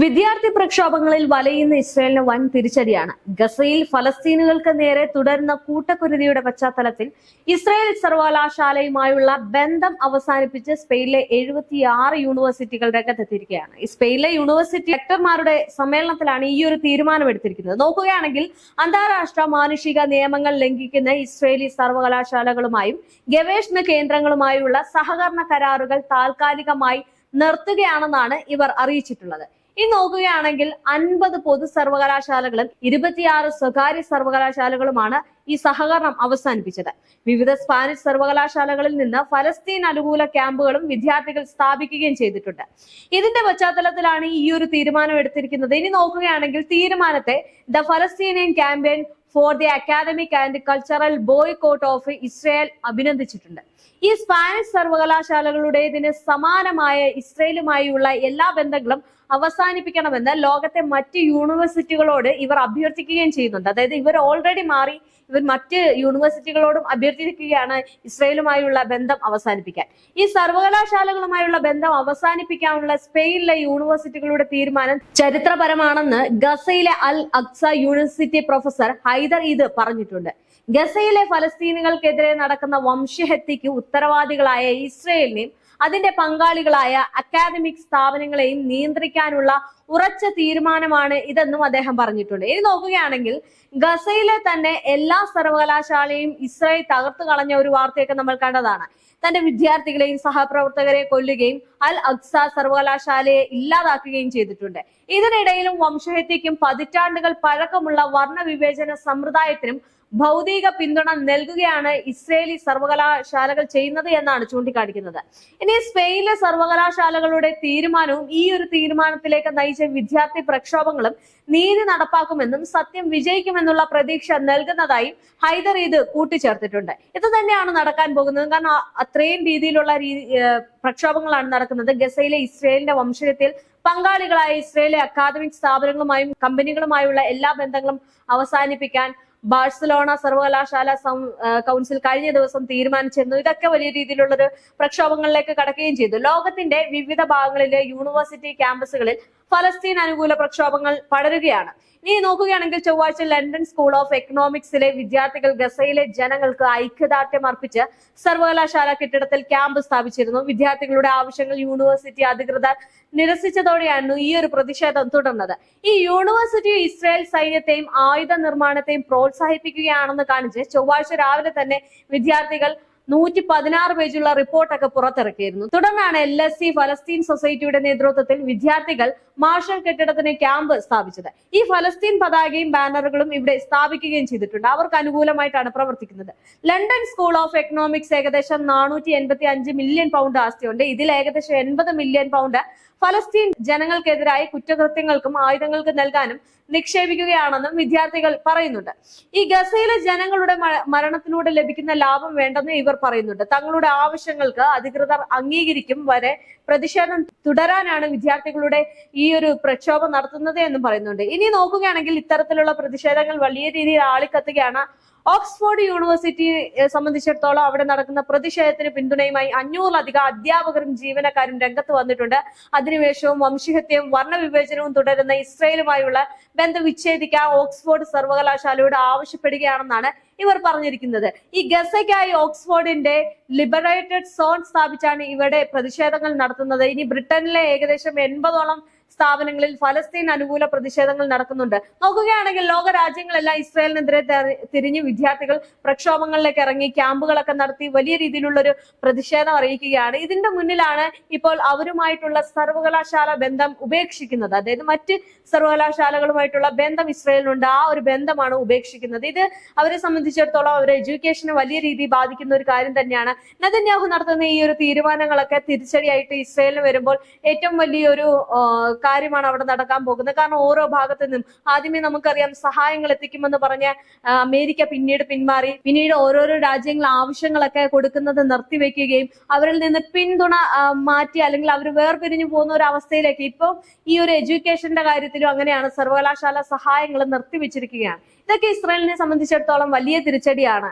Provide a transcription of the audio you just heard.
വിദ്യാർത്ഥി പ്രക്ഷോഭങ്ങളിൽ വലയുന്ന ഇസ്രയേലിന് വൻ തിരിച്ചടിയാണ്. ഗസയിൽ ഫലസ്തീനുകൾക്ക് നേരെ തുടരുന്ന കൂട്ടക്കുരുതിയുടെ പശ്ചാത്തലത്തിൽ ഇസ്രയേൽ സർവകലാശാലയുമായുള്ള ബന്ധം അവസാനിപ്പിച്ച് സ്പെയിനിലെ എഴുപത്തിയാറ് യൂണിവേഴ്സിറ്റികൾ രംഗത്തെത്തിയിരിക്കുകയാണ്. സ്പെയിനിലെ യൂണിവേഴ്സിറ്റി റെക്ടർമാരുടെ സമ്മേളനത്തിലാണ് ഈ ഒരു തീരുമാനമെടുത്തിരിക്കുന്നത്. നോക്കുകയാണെങ്കിൽ അന്താരാഷ്ട്ര മാനുഷിക നിയമങ്ങൾ ലംഘിക്കുന്ന ഇസ്രയേലി സർവകലാശാലകളുമായും ഗവേഷണ കേന്ദ്രങ്ങളുമായുള്ള സഹകരണ കരാറുകൾ താൽക്കാലികമായി നിർത്തുകയാണെന്നാണ് ഇവർ അറിയിച്ചിട്ടുള്ളത്. ഈ നോക്കുകയാണെങ്കിൽ അൻപത് പൊതു സർവകലാശാലകളും ഇരുപത്തിയാറ് സ്വകാര്യ സർവകലാശാലകളുമാണ് ഈ സഹകരണം അവസാനിപ്പിച്ചത്. വിവിധ സ്പാനിഷ് സർവകലാശാലകളിൽ നിന്ന് ഫലസ്തീൻ അനുകൂല ക്യാമ്പുകളും വിദ്യാർത്ഥികൾ സ്ഥാപിക്കുകയും ചെയ്തിട്ടുണ്ട്. ഇതിന്റെ പശ്ചാത്തലത്തിലാണ് ഈ ഒരു തീരുമാനം എടുത്തിരിക്കുന്നത്. ഇനി നോക്കുകയാണെങ്കിൽ തീരുമാനത്തെ the Palestinian campaign for the academic and cultural boycott of Israel അഭിനന്ദിച്ചിട്ടുണ്ട്. ഈ സ്പാനിഷ് സർവകലാശാലകളുടേതിന് സമാനമായ ഇസ്രയേലുമായുള്ള എല്ലാ ബന്ധങ്ങളും അവസാനിപ്പിക്കണമെന്ന് ലോകത്തെ മറ്റ് യൂണിവേഴ്സിറ്റികളോട് ഇവർ അഭ്യർത്ഥിക്കുകയും ചെയ്യുന്നുണ്ട്. അതായത് ഇവർ ഓൾറെഡി മാറി ഇവർ മറ്റ് യൂണിവേഴ്സിറ്റികളോടും അഭ്യർത്ഥിക്കുകയാണ് ഇസ്രയേലുമായുള്ള ബന്ധം അവസാനിപ്പിക്കാൻ. ഈ സർവകലാശാലകളുമായുള്ള ബന്ധം അവസാനിപ്പിക്കാനുള്ള സ്പെയിനിലെ യൂണിവേഴ്സിറ്റികളുടെ തീരുമാനം ചരിത്രപരമാണെന്ന് ഗസയിലെ Al Aqsa university professor Haidar Eid പറഞ്ഞിട്ടുണ്ട്. ഗസയിലെ ഫലസ്തീനുകൾക്കെതിരെ നടക്കുന്ന വംശഹത്യക്ക് ഉത്തരവാദികളായ ഇസ്രയേലിനെയും അതിന്റെ പങ്കാളികളായ അക്കാദമിക് സ്ഥാപനങ്ങളെയും നിയന്ത്രിക്കാനുള്ള ഉറച്ച തീരുമാനമാണ് ഇതെന്നും അദ്ദേഹം പറഞ്ഞിട്ടുണ്ട്. ഇനി നോക്കുകയാണെങ്കിൽ ഗസയിലെ തന്നെ എല്ലാ സർവകലാശാലയും ഇസ്രായേൽ തകർത്തു കളഞ്ഞ ഒരു വാർത്തയൊക്കെ നമ്മൾ കണ്ടതാണ്. തന്റെ വിദ്യാർത്ഥികളെയും സഹപ്രവർത്തകരെ കൊല്ലുകയും അൽ അക്സ സർവകലാശാലയെ ഇല്ലാതാക്കുകയും ചെയ്തിട്ടുണ്ട്. ഇതിനിടയിലും വംശഹത്യക്കും പതിറ്റാണ്ടുകൾ പഴക്കമുള്ള വർണവിവേചന സമ്പ്രദായത്തിനും ഭൗതിക പിന്തുണ നൽകുകയാണ് ഇസ്രയേലി സർവകലാശാലകൾ ചെയ്യുന്നത് എന്നാണ് ചൂണ്ടിക്കാണിക്കുന്നത്. ഇനി സ്പെയിനിലെ സർവകലാശാലകളുടെ തീരുമാനവും ഈ ഒരു തീരുമാനത്തിലേക്ക് നയിച്ച വിദ്യാർത്ഥി പ്രക്ഷോഭങ്ങളും നീതി നടപ്പാക്കുമെന്നും സത്യം വിജയിക്കുമെന്നുള്ള പ്രതീക്ഷ നൽകുന്നതായും ഹൈദർ ഇത് കൂട്ടിച്ചേർത്തിട്ടുണ്ട്. ഇത് തന്നെയാണ് നടക്കാൻ പോകുന്നത്. കാരണം അത്രയും രീതിയിലുള്ള പ്രക്ഷോഭങ്ങളാണ് നടക്കുന്നത്. ഗസയിലെ ഇസ്രയേലിന്റെ വംശത്തിൽ പങ്കാളികളായ ഇസ്രയേലിലെ അക്കാദമിക് സ്ഥാപനങ്ങളുമായും കമ്പനികളുമായുള്ള എല്ലാ ബന്ധങ്ങളും അവസാനിപ്പിക്കാൻ ബാഴ്സലോണ സർവകലാശാല കൗൺസിൽ കഴിഞ്ഞ ദിവസം തീരുമാനിച്ചിരുന്നു. ഇതൊക്കെ വലിയ രീതിയിലുള്ളൊരു പ്രക്ഷോഭങ്ങളിലേക്ക് കടക്കുകയും ചെയ്തു. ലോകത്തിന്റെ വിവിധ ഭാഗങ്ങളിലെ യൂണിവേഴ്സിറ്റി ക്യാമ്പസുകളിൽ ഫലസ്തീൻ അനുകൂല പ്രക്ഷോഭങ്ങൾ പടരുകയാണ്. ഇനി നോക്കുകയാണെങ്കിൽ ചൊവ്വാഴ്ച ലണ്ടൻ സ്കൂൾ ഓഫ് എക്കണോമിക്സിലെ വിദ്യാർത്ഥികൾ ഗസയിലെ ജനങ്ങൾക്ക് ഐക്യദാർഢ്യം അർപ്പിച്ച് സർവകലാശാല കെട്ടിടത്തിൽ ക്യാമ്പ് സ്ഥാപിച്ചിരുന്നു. വിദ്യാർത്ഥികളുടെ ആവശ്യങ്ങൾ യൂണിവേഴ്സിറ്റി അധികൃതർ നിരസിച്ചതോടെയായിരുന്നു ഈ ഒരു പ്രതിഷേധം തുടർന്നത്. ഈ യൂണിവേഴ്സിറ്റി ഇസ്രായേൽ സൈന്യത്തെയും ആയുധ നിർമ്മാണത്തെയും പ്രോത്സാഹിപ്പിക്കുകയാണെന്ന് കാണിച്ച് ചൊവ്വാഴ്ച രാവിലെ തന്നെ വിദ്യാർത്ഥികൾ നൂറ്റി പതിനാറ് പേജുള്ള റിപ്പോർട്ടൊക്കെ പുറത്തിറക്കിയിരുന്നു. തുടർന്നാണ് എൽ എസ് സി ഫലസ്തീൻ സൊസൈറ്റിയുടെ നേതൃത്വത്തിൽ വിദ്യാർത്ഥികൾ മാർഷൽ കെട്ടിടത്തിന് ക്യാമ്പ് സ്ഥാപിച്ചത്. ഈ ഫലസ്തീൻ പതാകയും ബാനറുകളും ഇവിടെ സ്ഥാപിക്കുകയും ചെയ്തിട്ടുണ്ട്. അവർക്ക് അനുകൂലമായിട്ടാണ് പ്രവർത്തിക്കുന്നത്. ലണ്ടൻ സ്കൂൾ ഓഫ് എക്കണോമിക്സ് ഏകദേശം നാനൂറ്റി എൺപത്തി അഞ്ച് മില്യൺ പൗണ്ട് ആസ്തിയുണ്ട്. ഇതിൽ ഏകദേശം എൺപത് മില്യൺ പൗണ്ട് ഫലസ്തീൻ ജനങ്ങൾക്കെതിരായി കുറ്റകൃത്യങ്ങൾക്കും ആയുധങ്ങൾക്ക് നൽകാനും നിക്ഷേപിക്കുകയാണെന്നും വിദ്യാർത്ഥികൾ പറയുന്നുണ്ട്. ഈ ഗസയിലെ ജനങ്ങളുടെ മരണത്തിലൂടെ ലഭിക്കുന്ന ലാഭം വേണ്ടെന്ന് ഇവർ പറയുന്നുണ്ട്. തങ്ങളുടെ ആവശ്യങ്ങൾക്ക് അധികൃതർ അംഗീകരിക്കും വരെ പ്രതിഷേധം തുടരാനാണ് വിദ്യാർത്ഥികളുടെ ഈ ഒരു പ്രക്ഷോഭം നടത്തുന്നത് എന്നും പറയുന്നുണ്ട്. ഇനി നോക്കുകയാണെങ്കിൽ ഇത്തരത്തിലുള്ള പ്രതിഷേധങ്ങൾ വലിയ രീതിയിൽ ആളിക്കത്തുകയാണ്. ഓക്സ്ഫോർഡ് യൂണിവേഴ്സിറ്റി സംബന്ധിച്ചിടത്തോളം അവിടെ നടക്കുന്ന പ്രതിഷേധത്തിന് പിന്തുണയുമായി അഞ്ഞൂറിലധികം അധ്യാപകരും ജീവനക്കാരും രംഗത്ത് വന്നിട്ടുണ്ട്. അധിനിവേശവും വംശഹത്യവും വർണവിവേചനവും തുടരുന്ന ഇസ്രയേലുമായുള്ള ബന്ധം വിച്ഛേദിക്കാൻ ഓക്സ്ഫോർഡ് സർവകലാശാലയോട് ആവശ്യപ്പെടുകയാണെന്നാണ് ഇവർ പറഞ്ഞിരിക്കുന്നത്. ഈ ഗസയ്ക്കായി ഓക്സ്ഫോർഡിന്റെ ലിബറേറ്റഡ് സോൺ സ്ഥാപിച്ചാണ് ഇവിടെ പ്രതിഷേധങ്ങൾ നടത്തുന്നത്. ഇനി ബ്രിട്ടനിലെ ഏകദേശം എൺപതോളം സ്ഥാപനങ്ങളിൽ ഫലസ്തീൻ അനുകൂല പ്രതിഷേധങ്ങൾ നടക്കുന്നുണ്ട്. നോക്കുകയാണെങ്കിൽ ലോക രാജ്യങ്ങളെല്ലാം ഇസ്രായേലിനെതിരെ തിരിഞ്ഞ് വിദ്യാർത്ഥികൾ പ്രക്ഷോഭങ്ങളിലേക്ക് ഇറങ്ങി ക്യാമ്പുകളൊക്കെ നടത്തി വലിയ രീതിയിലുള്ള ഒരു പ്രതിഷേധം അറിയിക്കുകയാണ്. ഇതിന്റെ മുന്നിലാണ് ഇപ്പോൾ അവരുമായിട്ടുള്ള സർവകലാശാല ബന്ധം ഉപേക്ഷിക്കുന്നത്. അതായത് മറ്റ് സർവകലാശാലകളുമായിട്ടുള്ള ബന്ധം ഇസ്രായേലിനുണ്ട്. ആ ഒരു ബന്ധമാണ് ഉപേക്ഷിക്കുന്നത്. ഇത് അവരെ സംബന്ധിച്ചിടത്തോളം അവരുടെ എഡ്യൂക്കേഷനെ വലിയ രീതിയിൽ ബാധിക്കുന്ന ഒരു കാര്യം തന്നെയാണ്. നദന്യാഹു നടത്തുന്ന ഈ ഒരു തീരുമാനങ്ങളൊക്കെ തിരിച്ചടിയായിട്ട് ഇസ്രായേലിന് വരുമ്പോൾ ഏറ്റവും വലിയൊരു കാര്യമാണ് അവിടെ നടക്കാൻ പോകുന്നത്. കാരണം ഓരോ ഭാഗത്തു നിന്നും ആദ്യമേ നമുക്കറിയാം സഹായങ്ങൾ എത്തിക്കുമെന്ന് പറഞ്ഞ അമേരിക്ക പിന്നീട് പിന്മാറി. പിന്നീട് ഓരോരോ രാജ്യങ്ങൾ ആവശ്യങ്ങളൊക്കെ കൊടുക്കുന്നത് നിർത്തിവെക്കുകയും അവരിൽ നിന്ന് പിന്തുണ മാറ്റി അല്ലെങ്കിൽ അവർ വേർപിരിഞ്ഞു പോകുന്ന ഒരു അവസ്ഥയിലേക്ക് ഇപ്പം ഈ ഒരു എഡ്യൂക്കേഷന്റെ കാര്യത്തിലും അങ്ങനെയാണ് സർവകലാശാല സഹായങ്ങൾ നിർത്തിവെച്ചിരിക്കുകയാണ്. ഇതൊക്കെ ഇസ്രായേലിനെ സംബന്ധിച്ചിടത്തോളം വലിയ തിരിച്ചടിയാണ്.